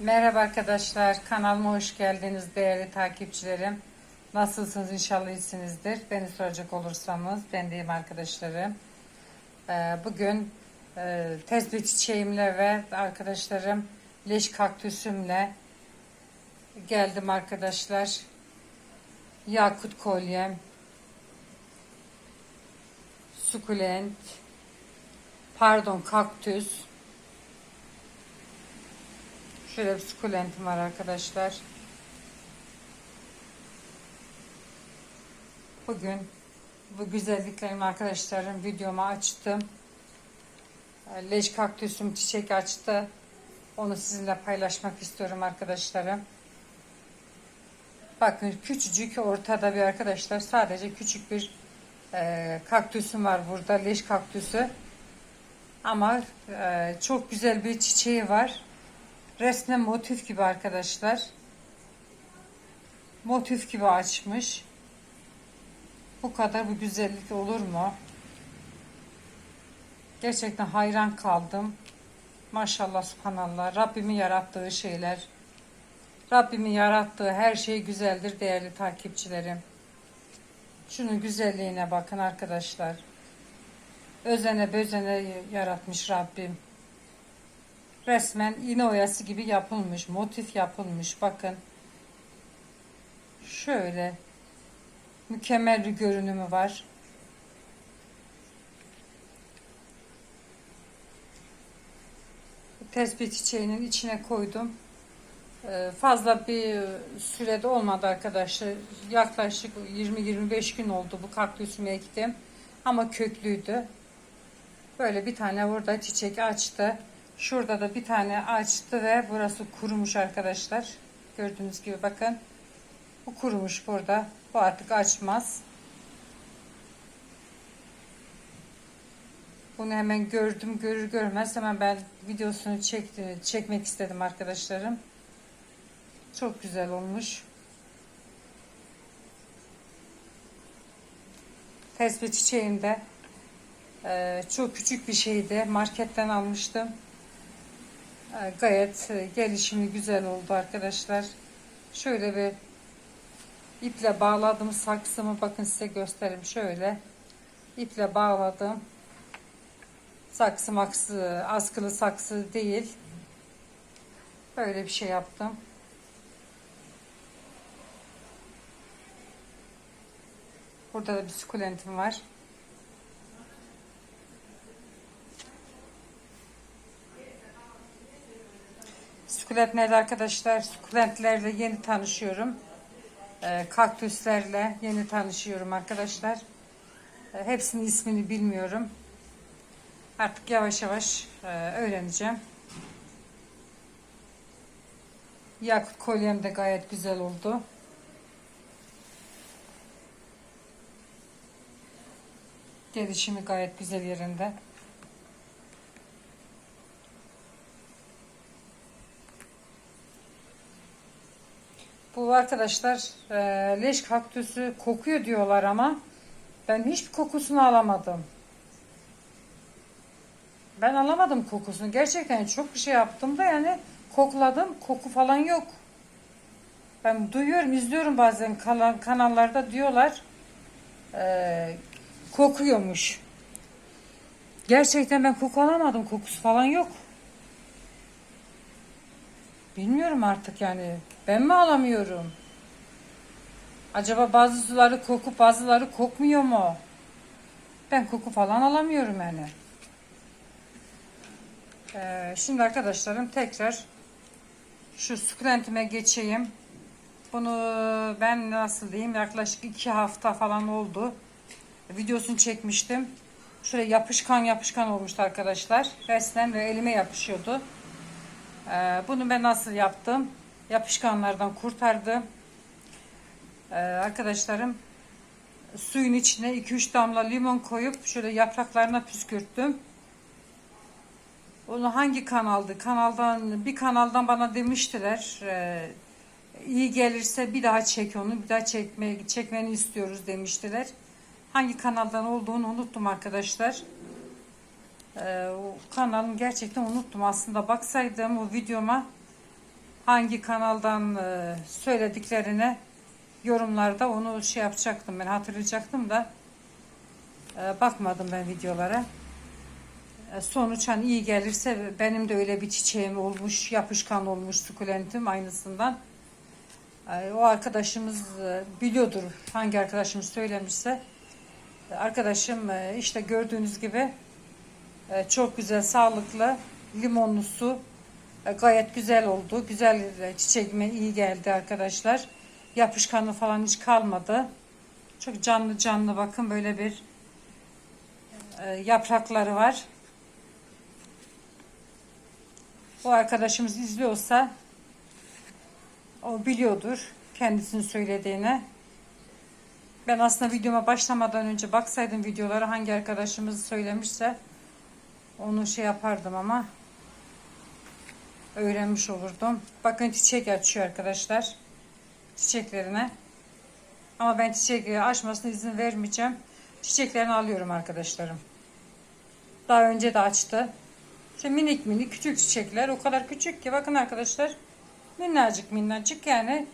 Merhaba arkadaşlar, kanalıma hoş geldiniz değerli takipçilerim. Nasılsınız inşallah iyisinizdir. Beni soracak olursanız ben deyim arkadaşlarım. Ee, Bugün e, tezbih çiçeğimle ve arkadaşlarım leş kaktüsümle geldim arkadaşlar. Yakut kolyem, sukulent, pardon kaktüs, Şöyle bir sukulentim var arkadaşlar. Bugün bu güzelliklerimi arkadaşlarım videoma açtım. Leş kaktüsüm çiçek açtı. Onu sizinle paylaşmak istiyorum arkadaşlarım. Bakın küçücük ortada bir arkadaşlar sadece küçük bir e, kaktüsüm var burada leş kaktüsü. Ama e, çok güzel bir çiçeği var. Resmen motif gibi arkadaşlar. Motif gibi açmış. Bu kadar bu güzellik olur mu? Gerçekten hayran kaldım. Maşallah subhanallah. Rabbimin yarattığı şeyler. Rabbimin yarattığı her şey güzeldir değerli takipçilerim. Şunun güzelliğine bakın arkadaşlar. Özene bözene yaratmış Rabbim resmen iğne oyası gibi yapılmış. Motif yapılmış. Bakın. Şöyle. Mükemmel bir görünümü var. Tespih çiçeğinin içine koydum. Ee, fazla bir sürede olmadı arkadaşlar. Yaklaşık 20-25 gün oldu bu kaktüsümü ektim. Ama köklüydü. Böyle bir tane burada çiçek açtı. Şurada da bir tane açtı ve burası kurumuş arkadaşlar. Gördüğünüz gibi bakın. Bu kurumuş burada. Bu artık açmaz. Bunu hemen gördüm görür görmez hemen ben videosunu çekti, çekmek istedim arkadaşlarım. Çok güzel olmuş. Tespih çiçeğinde e, çok küçük bir şeydi. Marketten almıştım. Gayet e, gelişimi güzel oldu arkadaşlar. Şöyle bir iple bağladım saksımı bakın size göstereyim. Şöyle iple bağladım. Saksı maksı askılı saksı değil. Böyle bir şey yaptım. Burada da bir sukulentim var Sukulentlerle arkadaşlar, sukulentlerle yeni tanışıyorum. Ee, kaktüslerle yeni tanışıyorum arkadaşlar. Ee, hepsinin ismini bilmiyorum. Artık yavaş yavaş e, öğreneceğim. Yakut kolyem de gayet güzel oldu. Gelişimi gayet güzel yerinde. Bu arkadaşlar e, leş kaktüsü kokuyor diyorlar ama ben hiçbir kokusunu alamadım. Ben alamadım kokusunu. Gerçekten çok bir şey yaptım da yani kokladım. Koku falan yok. Ben duyuyorum, izliyorum bazen kanallarda diyorlar e, kokuyormuş. Gerçekten ben koku alamadım. Kokusu falan yok. Bilmiyorum artık yani. Ben mi alamıyorum? Acaba bazı suları kokup bazıları kokmuyor mu? Ben koku falan alamıyorum yani. Ee, şimdi arkadaşlarım tekrar şu sukulentime geçeyim. Bunu ben nasıl diyeyim yaklaşık iki hafta falan oldu. Videosunu çekmiştim. Şöyle yapışkan yapışkan olmuştu arkadaşlar. Resmen ve elime yapışıyordu. Ee, bunu ben nasıl yaptım? Yapışkanlardan kurtardım. Ee, arkadaşlarım suyun içine 2-3 damla limon koyup şöyle yapraklarına püskürttüm. Onu hangi kanaldı? Kanaldan bir kanaldan bana demiştiler. E, iyi gelirse bir daha çek onu. Bir daha çekme, çekmeni istiyoruz demiştiler. Hangi kanaldan olduğunu unuttum arkadaşlar. Ee, o kanalımı gerçekten unuttum aslında baksaydım o videoma hangi kanaldan e, söylediklerini yorumlarda onu şey yapacaktım ben hatırlayacaktım da e, bakmadım ben videolara. E, sonuç hani iyi gelirse benim de öyle bir çiçeğim olmuş, yapışkan olmuş sukulentim aynısından. E, o arkadaşımız e, biliyordur hangi arkadaşımız söylemişse. E, Arkadaşım işte gördüğünüz gibi çok güzel, sağlıklı, limonlu su. E, Gayet güzel oldu. Güzel e, çiçeğime iyi geldi arkadaşlar. Yapışkanı falan hiç kalmadı. Çok canlı canlı bakın böyle bir e, yaprakları var. O arkadaşımız izliyorsa o biliyordur kendisinin söylediğini. Ben aslında videoma başlamadan önce baksaydım videolara hangi arkadaşımız söylemişse onu şey yapardım ama öğrenmiş olurdum. Bakın çiçek açıyor arkadaşlar. Çiçeklerine. Ama ben çiçek açmasına izin vermeyeceğim. Çiçeklerini alıyorum arkadaşlarım. Daha önce de açtı. İşte minik minik küçük çiçekler. O kadar küçük ki bakın arkadaşlar. Minnacık minnacık yani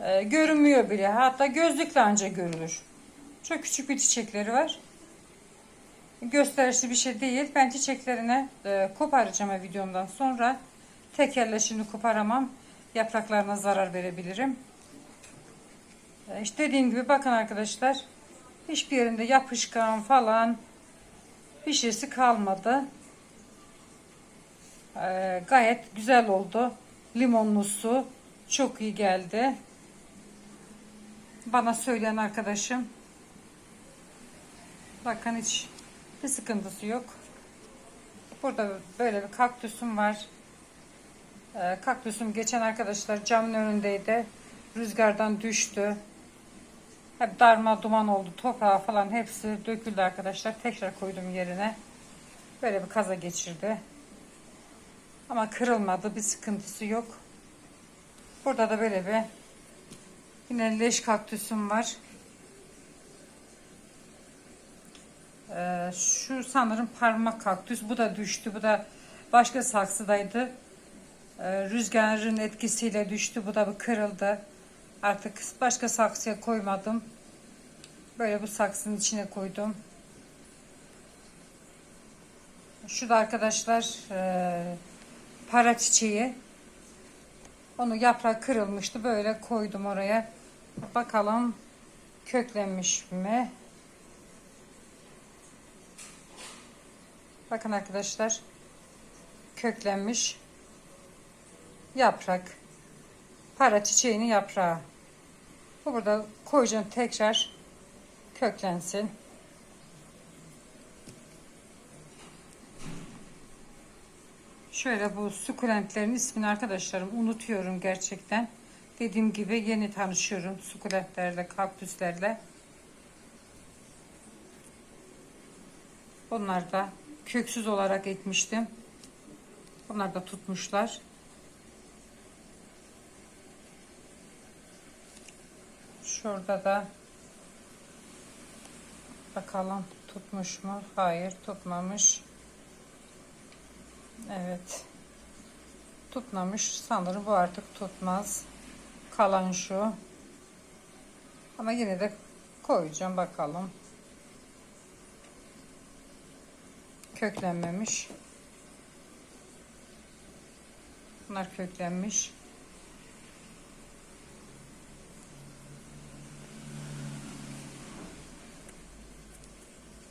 e, görünmüyor bile. Hatta gözlükle ancak görülür. Çok küçük bir çiçekleri var. Gösterişli bir şey değil. Ben çiçeklerine e, koparacağım videomdan sonra. Tekerle şimdi koparamam. Yapraklarına zarar verebilirim. E, işte dediğim gibi bakın arkadaşlar. Hiçbir yerinde yapışkan falan bir şeysi kalmadı. E, gayet güzel oldu. Limonlu su çok iyi geldi. Bana söyleyen arkadaşım bakın hiç bir sıkıntısı yok. Burada böyle bir kaktüsüm var. Ee, kaktüsüm geçen arkadaşlar camın önündeydi. Rüzgardan düştü. Hep darma duman oldu. Toprağı falan hepsi döküldü arkadaşlar. Tekrar koydum yerine. Böyle bir kaza geçirdi. Ama kırılmadı. Bir sıkıntısı yok. Burada da böyle bir yine leş kaktüsüm var. Ee, şu sanırım parmak kaktüs. Bu da düştü. Bu da başka saksıdaydı. Ee, rüzgarın etkisiyle düştü. Bu da bir kırıldı. Artık başka saksıya koymadım. Böyle bu saksının içine koydum. Şu da arkadaşlar e, para çiçeği. Onu yaprak kırılmıştı. Böyle koydum oraya. Bakalım köklenmiş mi? Bakın arkadaşlar. Köklenmiş. Yaprak. Para çiçeğinin yaprağı. Bu burada koyacağım tekrar köklensin. Şöyle bu sukulentlerin ismini arkadaşlarım unutuyorum gerçekten. Dediğim gibi yeni tanışıyorum sukulentlerle, kaktüslerle. Bunlar da köksüz olarak ekmiştim. Bunlar da tutmuşlar. Şurada da bakalım tutmuş mu? Hayır tutmamış. Evet. Tutmamış. Sanırım bu artık tutmaz. Kalan şu. Ama yine de koyacağım bakalım. Köklenmemiş. Bunlar köklenmiş.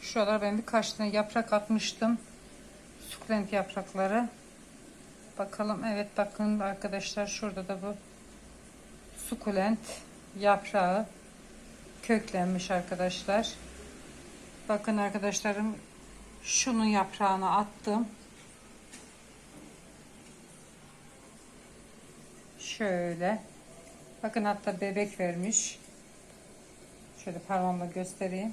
Şuralara ben birkaç tane yaprak atmıştım. Sukulent yaprakları. Bakalım evet bakın arkadaşlar şurada da bu sukulent yaprağı köklenmiş arkadaşlar. Bakın arkadaşlarım şunun yaprağını attım. Şöyle. Bakın hatta bebek vermiş. Şöyle parmağımla göstereyim.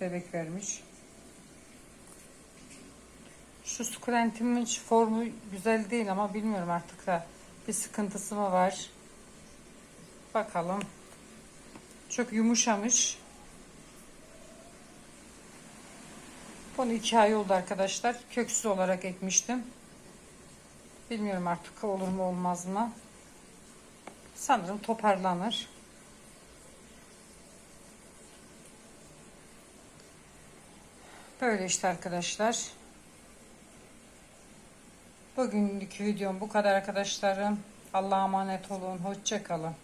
Bebek vermiş. Şu sukulentimin formu güzel değil ama bilmiyorum artık da bir sıkıntısı mı var. Bakalım. Çok yumuşamış. Bunu iki ay oldu arkadaşlar. Köksüz olarak ekmiştim. Bilmiyorum artık olur mu olmaz mı. Sanırım toparlanır. Böyle işte arkadaşlar. Bugünlük videom bu kadar arkadaşlarım. Allah'a emanet olun. Hoşça kalın.